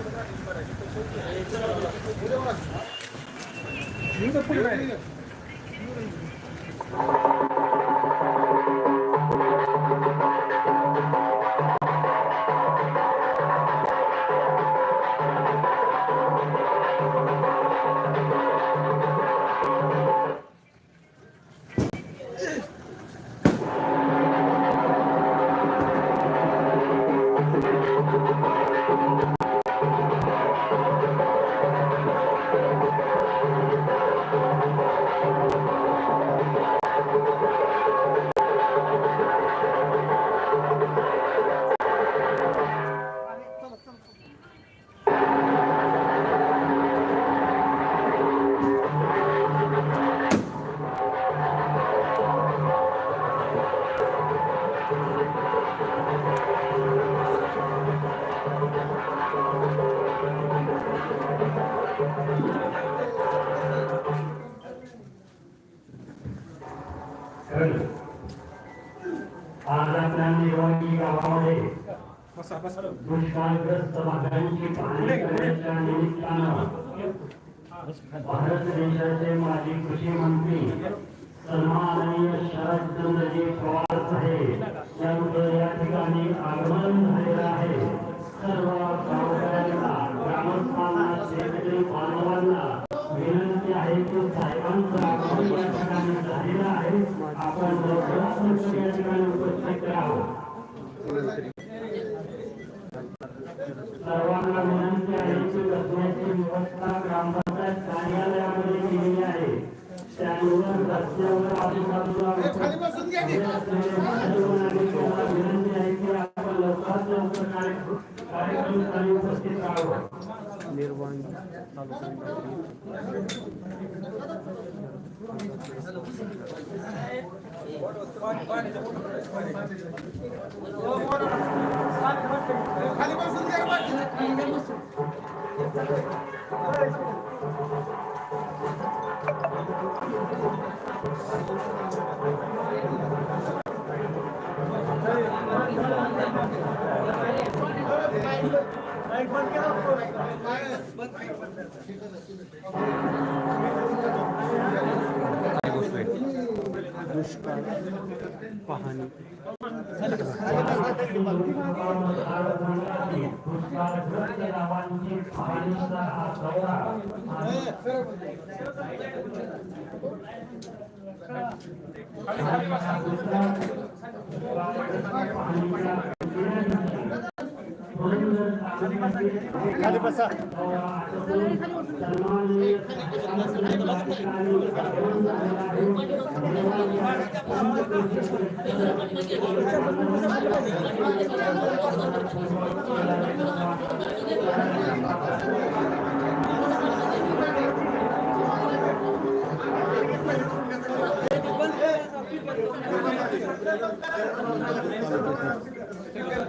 आज आपल्या निवडणी गावामध्ये दुष्काळग्रस्त भागांची पाहणी करण्याच्या निमित्तानं भारत देशाचे माजी कृषी मंत्री सन्माननीय शरदचंद्रजी पवार साहेब यांचं या ठिकाणी आगमन झालेलं आहे. सर्व गावकऱ्यांना ग्रामस्थांना शेतकरी बांधवांना विनंती आहे की साहेबांचं आगमन या ठिकाणी झालेलं आहे. आपण लवकरात लवकर या ठिकाणी उपस्थित राहावं सर्वांना विनंती आहे की बसण्याची व्यवस्था ग्रामपंचायत कार्यालयामध्ये केलेली आहे. त्यामुळे रस्त्यावर आजूबाजूला विनंती आहे की आपण लवकरात लवकर कार्य- कार्यक्रम उपस्थित राहावं. दुष्काळ दुष्काळग्रस्त गावांची पाहणीचा हा दौरा खाली बसा माईक बंद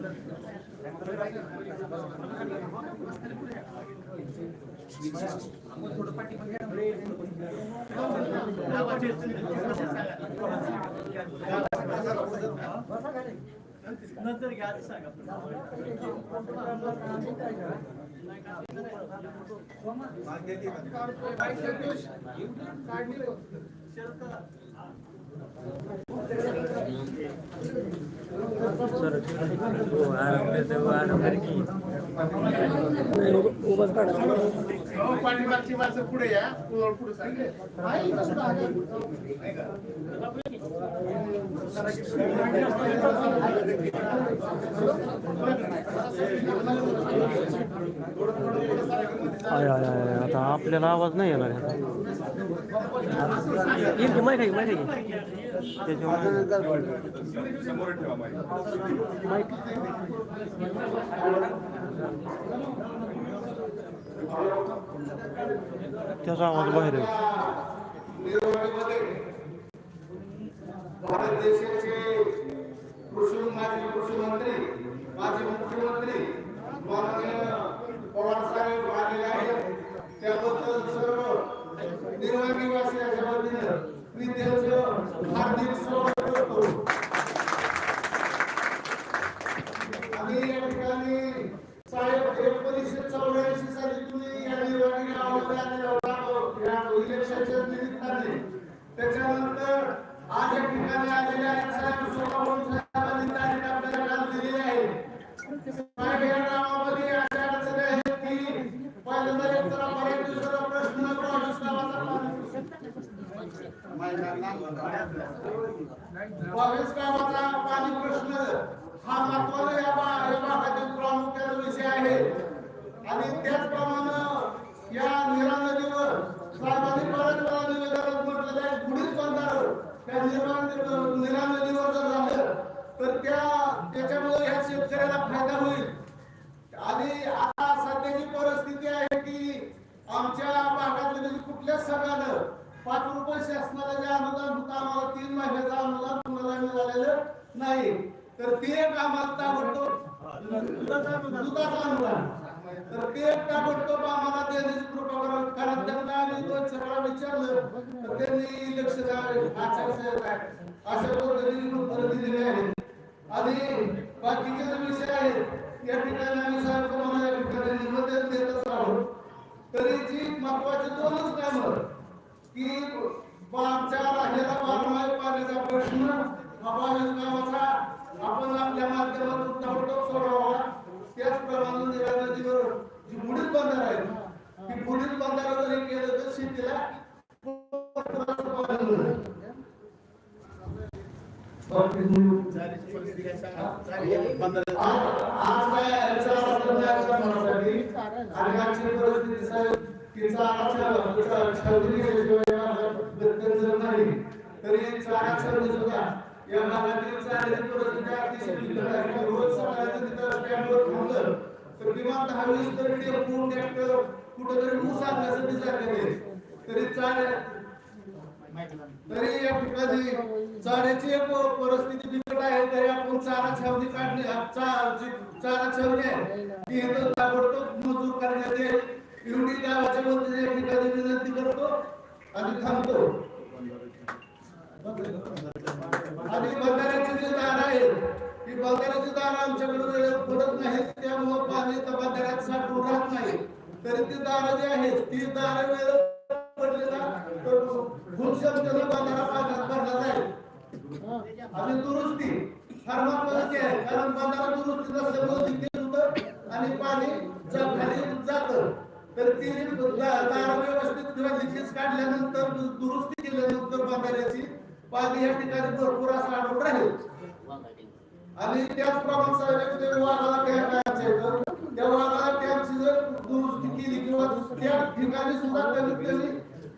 या पुढं पुढे सांगे. आता आपल्याला आवाज़ नाही येणार की माहिती माहिती त्याचा आवाज बाहेर भारत देशाचे कृषी माजी कृषी मंत्री माजी मुख्यमंत्री माननीय पवार साहेब आलेले आहेत. त्याबद्दल सर्व निर्वाही वासियांच्या वतीनं मी त्यांचं हार्दिक स्वागत बावीस गावाचा पाणी प्रश्न हा महत्त्वाचा या भागातील प्रामुख्याचा विषय आहे. आणि त्याचप्रमाणे या निरा नदीवर साहेबांनी बऱ्याच वेळा निवेदनात म्हटलेलं आहे गुढीच बंधार त्या निर्माण निरा नदीवर जर झालं तर त्या त्याच्यामुळे ह्या शेतकऱ्याला फायदा होईल. आणि आता सध्याची परिस्थिती आहे की आमच्या भागातले म्हणजे कुठल्याच संघानं पाच रुपये शासनाला जे अनुदान होतं आम्हाला. तीन महिन्याचं अनुदान कुणाला मिळालेलं नाही. तर ते एक आम्हाला ताबडतोब दुधाचं अनुदान. तर ते एक ताबडतोब आम्हाला देण्याची कृपा करावी कारण त्यांना आम्ही तो सगळा विचारलं. तर त्यांनी लक्ष द्यावे आचारसंहिता अशा पद्धतीने उत्तर दिलेली आहेत. आणि बाकीचे जे विषय आहेत या ठिकाणी आम्ही साहेब तुम्हाला या ठिकाणी निवेदन देतच आहोत. तरी जी महत्वाची दोनच कामं की बा- आमच्या राहिलेला बारमाही पाण्याचा प्रश्न हा बावीस गावाचा आपण आपल्या माध्यमातून ताबडतोब सोडवावा त्याचप्रमाणे निरा नदीवर जी बुडीत बंधार आहेत ती बुडीत बंधारा जरी केलं तर शेतीला पाणी मिळेल. आज काय याचा अर्थ नाही करण्यासाठी आणि आजची परिस्थिती साहेब की चाराच्या छावणी केल्याशिवाय गत्यंतर नाही तरी चारा छावणी सुद्धा या भागातील चाऱ्याची परिस्थिती अतिशय बिकट आहे की रोज सकाळी तिथं स्टँडवर थांबलं तर किमान दहा वीस तरी टेम्पो ट्रॅक्टर कुठेतरी आणण्यासाठी तरी चार तरी या ठिकाणी चाऱ्याची एक परिस्थिती बिकट आहे तरी आपण चारा छावणी काढली चारा छावणी आहे ती इथं ताबडतोब मंजूर करण्यात येईल गावाच्या वतीने या ठिकाणी विनंती करतो. आणि थांबतो. आणि बंधाऱ्याचे जे दार आहेत ती दार आमच्याकडे वेळेवर पडत नाहीत त्यामुळे पाणी त्या बंधाऱ्यात साठून राहत नाही. तरी ती दार जी आहेत ती दार वेळेवर पडली ना तर फुल क्षमतेनं पाण्यात भरला जाईल. आणि दुरुस्ती फार महत्वाची आहे कारण बाजारात दुरुस्ती नसल्यामुळे लिकेज होतं आणि पाणी खाली जातं. तर ती दा- दार व्यवस्थित किंवा लिकेज काढल्यानंतर दुरुस्ती केल्यानंतर बाजाराची पाणी या ठिकाणी भरपूर असं आढळून राहील. आणि त्याचप्रमाणे साहेब ते वाघाला टँक आहे त्या वाघाला टँकची जर दुरुस्ती केली किंवा त्या ठिकाणी सुद्धा कमीत कमी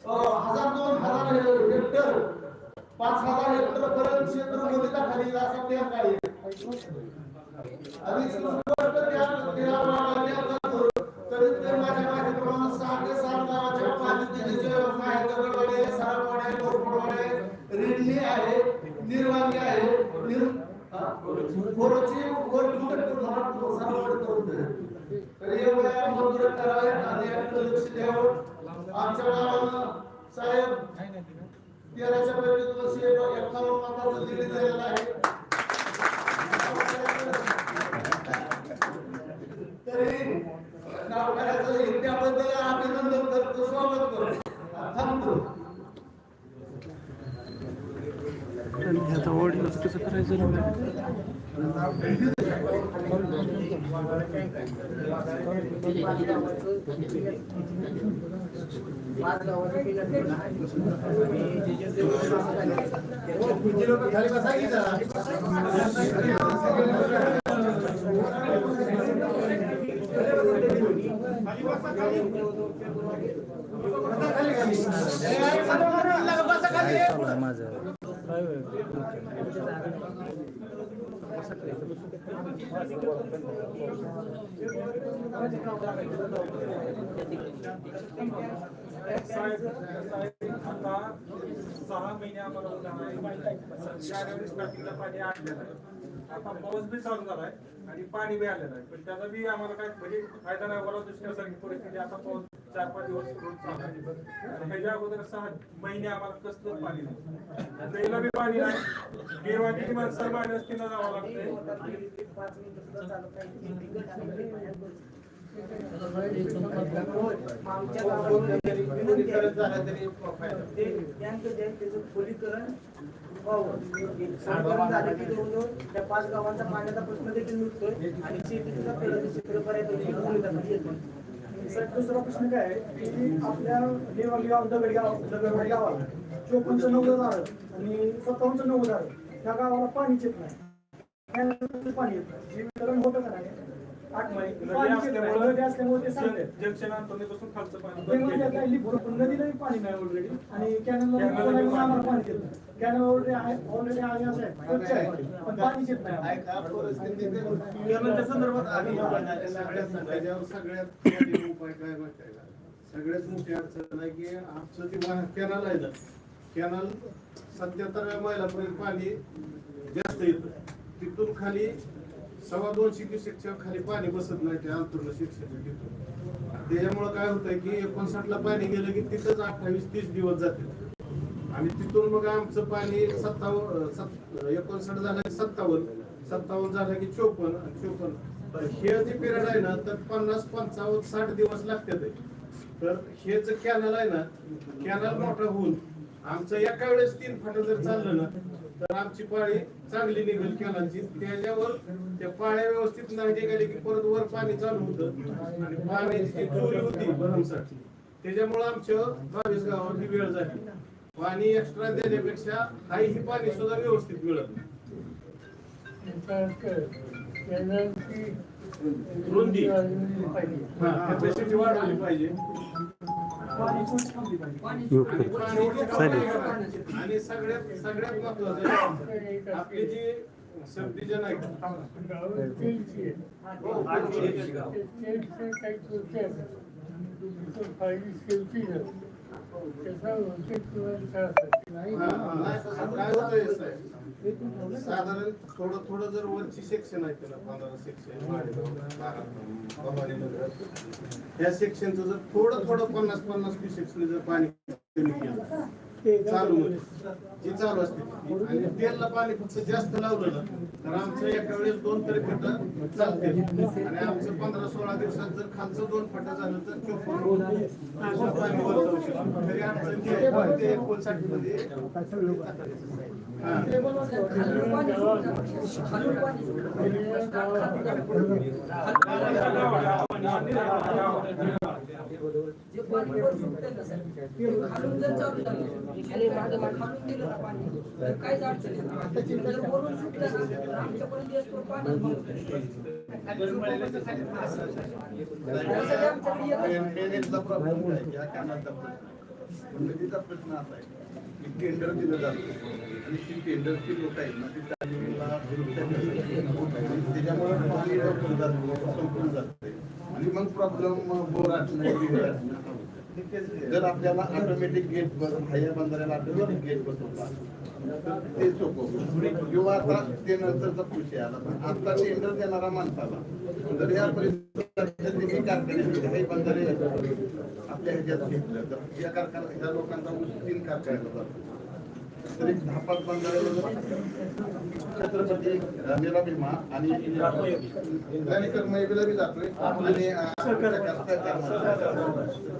हजार दोन हजार हेक्टर पाच हजार हेक्टर पर्यंत क्षेत्र नदीला खाली असा टँक आहे. आणि पोराची वर कुठे सारपवाडी करून दे तर एवढ्या मंजूर करावे आणि याकडे लक्ष द्यावं. आमच्या गावानं साहेब तेराच्या एकावन्न दिलेलं आहे. तरी गावकऱ्याचं अभिनंदन करतो स्वागत करतो. थांबतो. ह्याचा वडील कसं करायचं माझं Thank you. सहा महिने आम्हाला उन्हाळा स्टार्टिंगला पाणी आणलेलं आहे आता पाऊस बी चालू झालाय आणि पाणी बी आलेलं आहे पण त्याचा बी आम्हाला काय म्हणजे फायदा नाही मला दुष्काळासारखी परिस्थिती आता पाऊस चार पाच दिवस त्याच्या अगोदर सहा महिने आम्हाला कसलंच पाणी नाही प्यायला बी पाणी नाही गिरवाकीची माणसं मायनस तिनं जावं लागते आमच्या गावामध्ये विनंती आहे. ते जे आहे त्याचं खोलीकरण व्हावं. खोलीकरण झालं की जवळजवळ त्या पाच गावांचा पाण्याचा प्रश्न देखील आणि शेती सुद्धा बऱ्यापैकी साहेब दुसरा प्रश्न काय आहे की आपल्या नेवाली गाव दगड गाव दगडवाडी गावाला चोपन्नचं नव्वद झालं आणि सत्तावन्नचं नव्वद झालं त्या गावाला पाणीच येत नाही पाणी येत नाही जे वितरण होतं का नाही आठ महिने पाणीच येत नाही. नदी असल्यामुळे ते सांगते जंक्शन आणतो पासून खालचं ते म्हणजे पाणी पण पाणी नाही ऑलरेडी आणि कॅनल कॅनलला आम्हाला पाणी देत कॅनल ऑलरेडी आहे ऑलरेडी आहे असं आहे. पण. पाणीच येत नाही संदर्भात सगळ्यात उपाय काय माहिती आहे सगळ्यात मोठी अडचण आहे की आमचं जे कॅनल आहे ना. कॅनल सत्याहत्तर मैलापर्यंत पाणी जास्त येतं. तिथून खाली सव्वा दोनशे क्युसेकच्या खाली पाणी बसत नाही ते अंतर्गत शिक्षण घेतो त्याच्यामुळं काय होतंय की एकोणसाठला पाणी गेलं की तिथंच अठ्ठावीस तीस दिवस जाते. आणि तिथून मग आमचं पाणी सत्तावन्न एकोणसाठ झालं की सत्तावन्न सत्तावन्न झालं की चोपन्न आणि चोपन्न. तर हे जे पिरियड आहे ना तर पन्नास पंचावन्न साठ दिवस लागतात. तर हे जे कॅनल आहे ना कॅनल मोठा होऊन आमचं एका वेळेस तीन फाटा जर चाललं ना तर आमची पाळी चांगली निघेल कॅनलची त्याच्यावर त्या पाळ्या व्यवस्थित नाही निघाली की परत वर पाणी चालू होतं. आणि पाण्याची चोरी होती भरमसाठी त्याच्यामुळे आमच्या बावीस गावावर ही वेळ झाली. पाणी एक्स्ट्रा देण्यापेक्षा हाही ही पाणी सुद्धा व्यवस्थित मिळत नाही. रुंदी. कॅपॅसिटी वाढवली पाहिजे. पाणी आणि सगळ्यात सगळ्यात महत्वाचं आहे, म्हणजे आपली जी सबडिजन आहे. नाही, साधारण थोडं थोडं जर वरची सेक्शन आहे त्याला पंधरा सेक्शन त्या सेक्शनचं जर थोडं थोडं पन्नास पन्नास सेक्शन जर पाणी कमी केलं. चालू मध्ये जी चालू असते ती. आणि तेलला पाणी फक्त जास्त लावलं ना तर आमचं एका वेळेस दोन तरी फट चालते आणि आमचं पंधरा सोळा दिवसात जर खालचं दोन फट झालं तर चोपन्न. तरी आहे, ते एकोणसाठमध्ये हा. जे पाणी ना सर, खालून जर चालू झालं, खालून ना पाणी, तर काहीच अडचण येत जर वरून सुटलं ना, तर आमच्यापर्यंत पाणी नदीचा प्रश्न असा आहे की टेंडर दिलं जातं आणि ती टेंडरची लोक आहेत ना ती त्याच्यामुळे पाणी संपून जाते आणि मग प्रॉब्लेम बोर असणं जर आपल्याला ऑटोमॅटिक गेट बस हायर बंधाऱ्याला ऑटोमॅटिक गेट बसवला ते सोपं किंवा आता ते नंतरचा पुढे आला पण आता टेंडर देणारा माणसाला जर या परिस्थितीत मी कारखान्यामध्ये काही बंधारे आपल्या ह्याच्यात घेतलं तर या कारखाना ह्या लोकांचा ऊस तीन कारखान्याला जातो तर एक दहा पाच बंधाऱ्याला जर छत्रपती मेरा भीमा आणि बी जातोय. आणि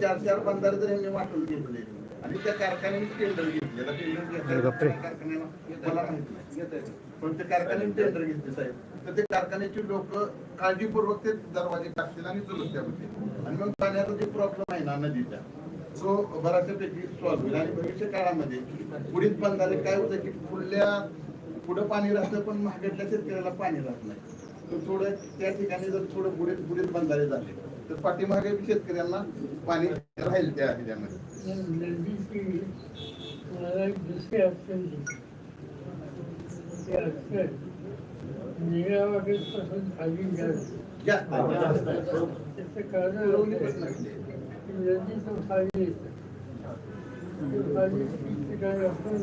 चार चार बंधारे जर वाटून घेतले. आणि त्या कारखान्याने टेंडर घेतले आता टेंडर घेतलं कारखान्याला मला माहिती घेत आहे. पण त्या कारखान्याने टेंडर घेतले साहेब. तर ते कारखान्याची लोक काळजीपूर्वक ते दरवाजे टाकतील आणि चलत होते आणि मग पाण्याचा जे प्रॉब्लेम आहे ना नदीचा तो बऱ्याचपैकी सॉल्व्ह होईल. आणि भविष्य काळामध्ये पुढील बंधारे काय होतं की पुढल्या पुढं पाणी राहतं पण महागडल्या शेतकऱ्याला पाणी राहत नाही. तर थोडं त्या ठिकाणी जर थोडं बुडीत बुडीत बंधारे झाले तर पाठीमागे शेतकऱ्यांना पाणी राहील त्या ह्याच्यामध्ये. वाटेपासून खाली जास्त जास्त आहे, आहे. कारण असं आहे की ठिकठिकाणी आपण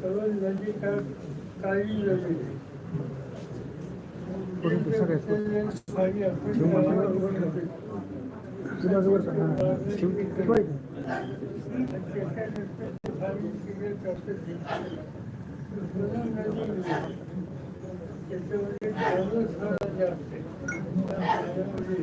सर्व नदी काळी नदी आहे. आपण त्याच्यामध्ये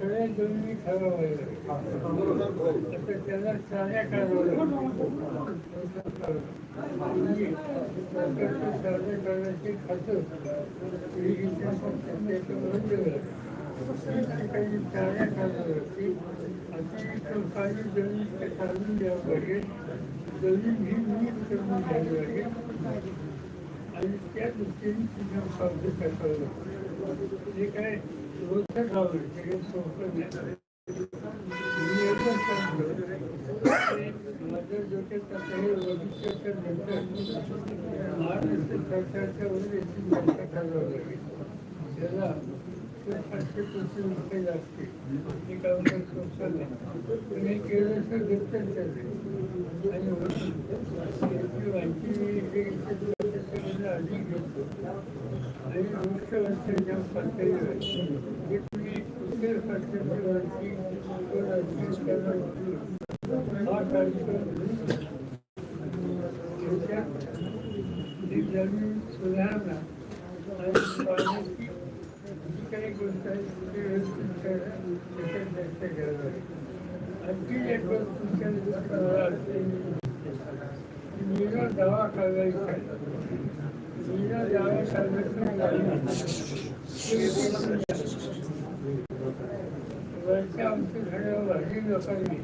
सर्वात जास्त आहे. सगळ्या जमिनी ठरवायला करण्याचे खातं. काही चाल्या कराव्या लागतील अतिरिक्त काही जमीन काढून द्यावं लागेल. जमीन ही नीट करून घ्यावी लागेल. आणि त्या दृष्टीने तिथं सावध करावं लागतं हे काय? रोजचं ते काही सोपं महाराष्ट्र सरकारच्या वरील याची चर्चा करावं लागेल त्याला पाचशे पाचशे रुपये लागतील हे काम काही सोपं केलं तर गरजेचं आहे आणि याची माहिती मी घेतो आणि मुख्यमंत्र्यांच्या जमीन सुधारणा आणि जी काही गोष्ट आहे ती व्यवस्थित त्याच्यात जास्त गरज आहे आणखी एक गोष्ट तुमच्या लक्षात दावा करायचा आहे मीरा दावा करायचा वरच्या आमच्या घरावर भाजी लोकांनी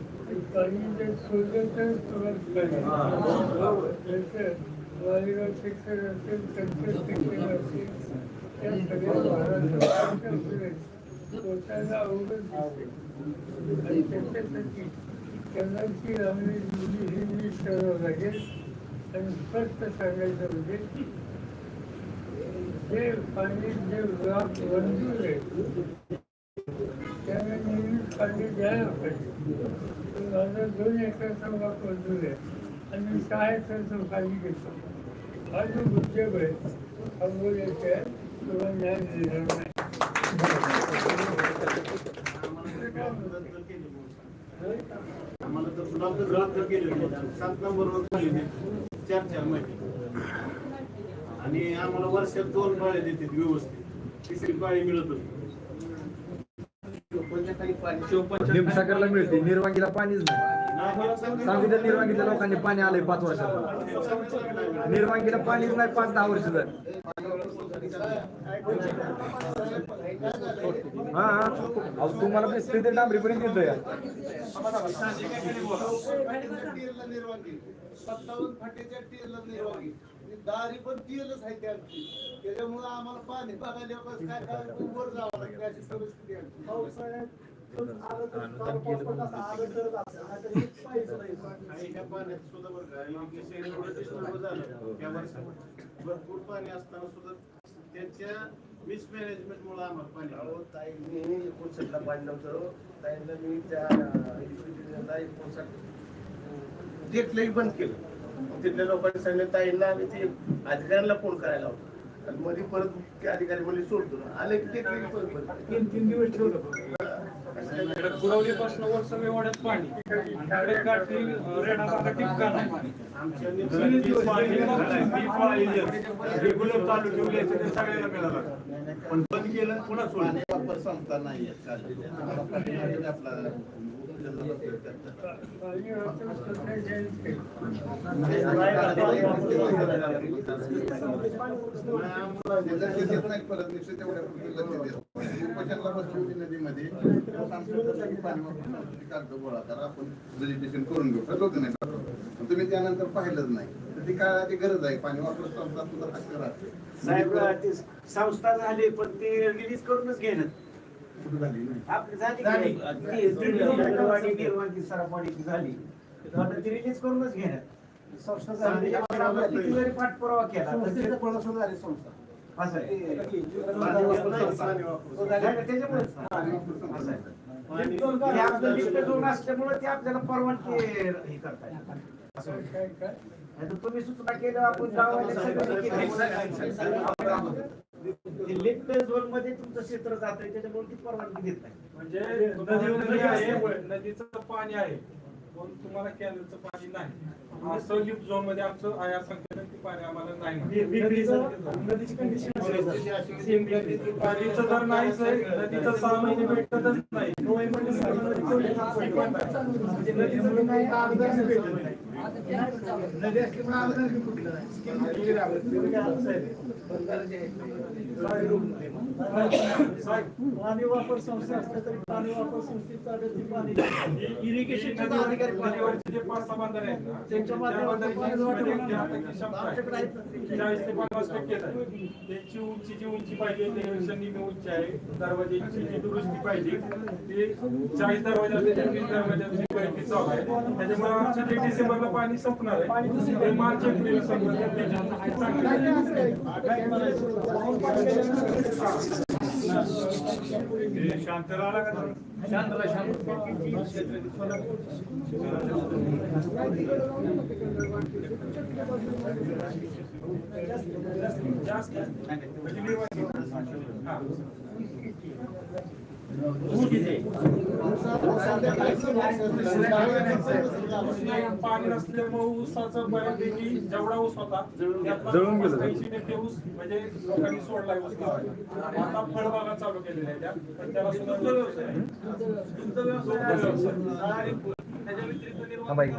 पाणी जर सोडलं तर सुरुवात करायची वालीगाव शिक्षण असेल संसद शिक्षण असेल त्या सगळ्या महाराष्ट्राच्या पुढे स्वतःला अवगत दिसते आणि त्याच्यासाठी कलाची लावणी जुनी ही मी करावं लागेल आणि स्पष्ट सांगायचं म्हणजे हे पाणी जे मंजूर आहे त्याला नेहमीच पाणी द्यायला पाहिजे माझा दोन एकरचा वाप मंजूर आहे. आणि मी सहा एकरचं पाणी घेतो हा जो उद्योग आहे हा बोलायचा आहे किंवा न्याय देणार नाही आम्हाला तर सुद्धा केली होती सात नंबरवर झाली चार चार महिने आणि आम्हाला वर्षात दोन पाळी देतात व्यवस्थित. तिसरी पाळी मिळत होती निमसागरला मिळते. निर्वांगीला पाणीच नाही. सांगितलं निर्वांगीच्या लोकांनी पाणी आलंय पाच वर्षात निर्वांगीला पाणीच नाही पाच दहा वर्ष झालं. हा हा. अहो तुम्हाला दिसते ते डांबरीपर्यंत येतं या. सत्तावन्न फाटीच्या आणि दारी पण टीएलच आहे त्यांची त्याच्यामुळे आम्हाला पाणी बघायला बस काय काय वर जावं लागेल अशी परिस्थिती आहे. पावसाळ्यात. आणि ह्या पाण्यात सुद्धा बरं का झालं. त्या वर्षात. भरपूर पाणी असताना सुद्धा त्याच्या मिसमॅनेजमेंट मुळे आम्हाला पाणी अहो ताईंनी एकोणसाठला पाणी नव्हतं. ताईंना मी त्या एकोणसाठ बंद केलं. तिथल्या लोकांनी सांगितलं ताईंना आणि ते अधिकाऱ्यांना फोन करायला लावतो. आणि मध्ये परत ते अधिकारी म्हणजे सोडतो आले की ते. तीन तीन दिवस ठेवलं पुरवलीपासून वर सगळे वाड्यात पाणी. आणि काठी रेणाबागा टिपका नाही. पाणी आमच्या रेग्युलर चालू ठेवले ते सगळ्याला मिळालं पण बंद केलं पुन्हा सोडलं. पाणी वापर संपता नाहीये चाललेले. आम्हाला पाणी आहे ते आपला नदीमध्ये तेव्हा आमच्या सगळी पाणी वापरून कागद गोळा करा आपण रजिस्ट्रेशन करून घेऊ ठरलं होतं नाही तुम्ही त्यानंतर पाहिलंच नाही तर ती काळाची गरज आहे पाणी वापरत संस्था सुद्धा हक्क साहेब संस्था झाली पण ते रिलीज करूनच घेणं कुठं झाली आपली झाली. की? ती- निर्वाणी झाली. आता रिलीज करूनच घेणं संस्था झाली. त्याच्यामुळे आपल्याला किती जरी पाठपुरावा केला तर ते झाली संस्था. असं आहे. त्याच्यामुळेच आहे. असल्यामुळे ते आपल्याला परवानगी हे तुम्ही सूचना केलं आपण लिफ्ट झोनमध्ये तुमचं क्षेत्र जात आहे त्याच्यामुळे ती परवानगी देत नाही. म्हणजे नदी नदी आहे नदीचं पाणी आहे. पण तुम्हाला कॅनलचं पाणी नाही. असं लिफ्ट झोनमध्ये आमचं आया ती पाणी आम्हाला नाही. नदीची कंडिशन पाणीचं तर नाहीच आहे. नदीचं सहा महिने भेटतच नाही. म्हणजे नदीचं पाणी वापर संस्था असल्या तरी पाणी वापर संस्थेचा पाणी इरिगेशनचे अधिकारी पाणी वापर जे पाच सहा बंधारे आहेत त्यांच्या माध्यमातून. आमच्याकडे आहेत. चाळीस ते पन्नास टक्के त्यांची उंची जी उंची पाहिजे त्यापेक्षा मी उंची आहे. दरवाजाची जी दुरुस्ती पाहिजे ते चाळीस दरवाजा वीस दरवाजाची पैकी चालू आहे. त्याच्यामुळे डिसेंबरला पाणी संपणार आहे ते मार्च एप्रिल संपणार जास्त शांत पाणी नसल्यामुळे ऊसाचं बऱ्यापैकी जेवढा ऊस होता जळून गेलं. ऊस म्हणजे लोकांनी सोडलाय ऊस. आता फळबागा चालू केलेल्या आहेत त्या. पण त्याला सुद्धा व्यवसाय आहे. दुग्ध त्याच्या व्यतिरिक्त निर्वाह बाई.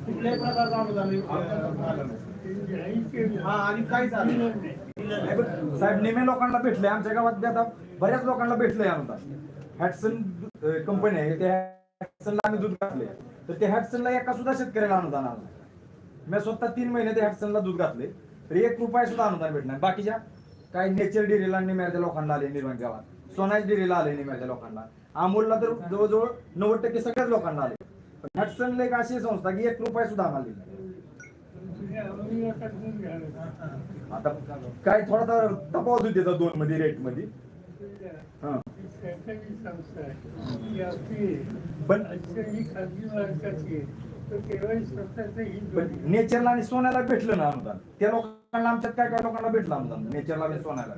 कुठल्याही प्रकारचं अनुदान आलं हा आणि काय झालं साहेब निमे लोकांना भेटले आमच्या गावात बी आता बऱ्याच लोकांना भेटलंय अनुदान हॅटसन कंपनी आहे. त्या हॅटसनला आम्ही दूध घातले तर त्या हॅटसनला एका सुद्धा शेतकऱ्याला अनुदान आलं मी स्वतः तीन महिने त्या हॅटसनला दूध घातले तर एक रुपया सुद्धा अनुदान भेटणार बाकीच्या काही नेचर डेअरीला निम्याच्या लोकांना आले निर्माण गावात. सोनाज डेअरीला आले निम्याच्या लोकांना. अमोलला तर जवळजवळ नव्वद टक्के सगळ्याच लोकांना आले पण हॅटसनला एक अशी संस्था की एक रुपया सुद्धा आम्हाला दिला आता काय थोडा तर तफावत होती त्याचा दोन मध्ये रेटमध्ये. सरकारी संस्था आहे ही आपली आहे. पण ही खाजगी मालकाची आहे. तर केवळ स्वतःचं हित पण बघितलं. नेचरला आणि सोन्याला भेटलं ना अनुदान त्या लोकांना आमच्यात काय काय लोकांना भेटलं अनुदान नेचरला आणि सोन्याला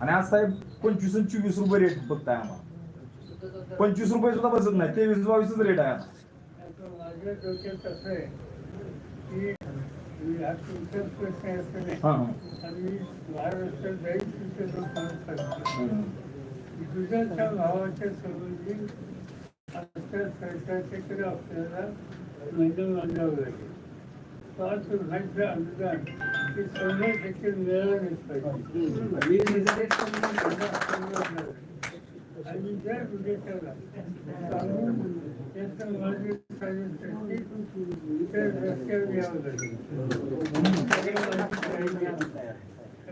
आणि आज साहेब पंचवीस आणि चोवीस रुपये रेट बघताय आम्हाला पंचवीस रुपये सुद्धा बसत नाही तेवीस बावीसच रेट आहे आता माझ्या डोक्यात असं आहे की मी हा तुमचाच प्रश्न असं नाही हा, हा. आम्ही महाराष्ट्रात जाईल तिथे लोकांना सांगतो हम्म. दुधाच्या भावाच्या संबंधी आता सरकारच्याकडे आपल्याला मैदान बांधावं लागेल पाच रुपयाचं अनुदान ते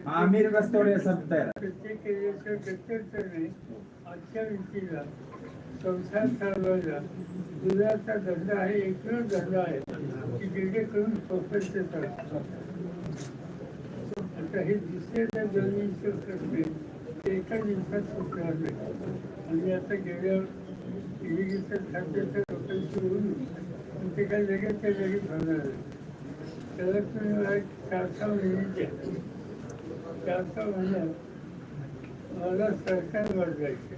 आमिर कस्तोडे मिळालंच तयार प्रत्येक एरियाचं आजच्या व्यक्तीला संसार चालवायला दुधाचा धंदा आहे एकच धंदा आहे की जेणेकरून स्वतंत्र चालतो आता हे दुसऱ्या त्या जमिनीचे प्रश्न ते एका दिवसात सुटणार नाही. आणि आता गेल्या इरिगेशन खात्याच्या बोलून ते काय लगेच त्याला तुम्ही चार सहा महिने द्या चार सहा महिन्यात मला सरकार वाढवायचे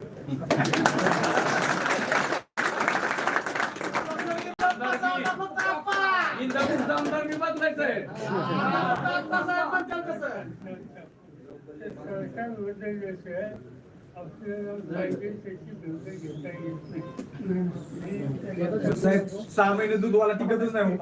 आमदार मी बदलायचं आहे सरकार बदलल्याशिवाय नाही साहेब सहा महिने दूधवाला टिकतच नाही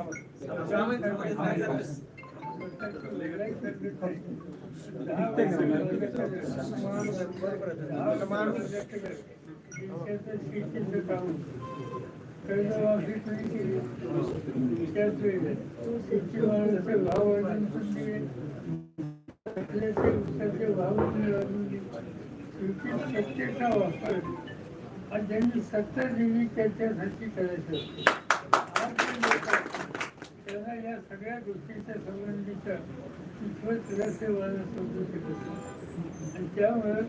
भाव सत्तेचा वापर आणि ज्यांनी सत्ता दिली त्याच्यासाठी करायचं त्याला या सगळ्या गोष्टीच्या संबंधीचा कितपत मला समजू शकत आणि त्यामुळं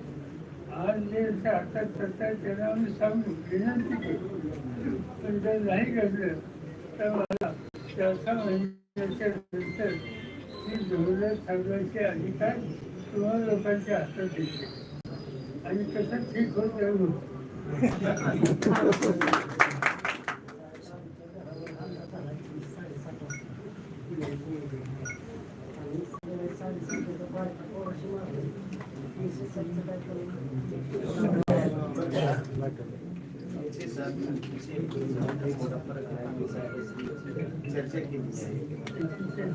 आज जे हातात सत्ता आहे त्याला आम्ही सांगू विनंती करू पण जर नाही घडलं तर मला त्याचा महिन्याच्या नंतर ही धोरणं ठरवायचे अधिकार तुम्हाला लोकांच्या हातात येते आणि तसं ठीक होऊन राहू चर्चा केली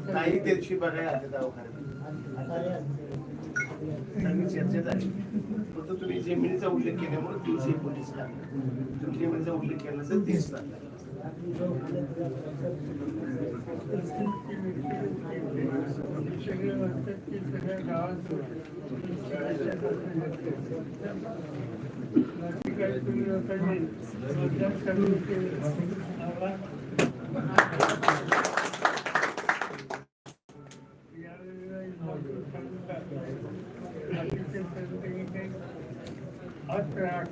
काही दिवशी बघायला आले दवाखान्यात. चांगली चर्चा झाली. फक्त तुम्ही जमिनीचा उल्लेख केल्यामुळे तीनशे एकोणीस लागला. तुम्ही जमिनीचा उल्लेख केला तर तीस लागला. सगळ्या गावात तुम्ही लोकांनी मतदान करून केलं यावेळेला इन्व्हर्टर चालू करा. बाकीचे सर्व काही काही अठरा अठरा नाही मोठे साहेब आमदार सुद्धा बांधला आता ह्यावेळेस. आता जाहीर करा जाहीर करा मनातला माणूस जाहीर करा आमच्या बाजूचा गावाचा विकास तवाच होईल बघा पंधरा विधानसभा राज्य हातात घेतली.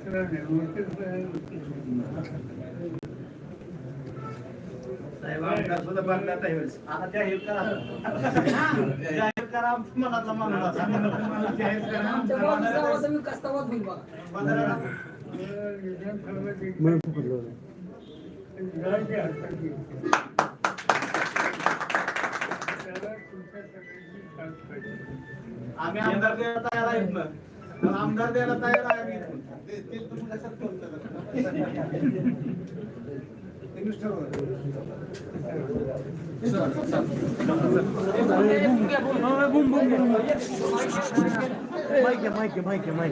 त्याला तुमच्या सगळ्यांची साथ पाहिजे आम्ही आमदार तयार आहेत ना आमदार द्यायला तयार आहे माहिती माहिती माहिती माहिती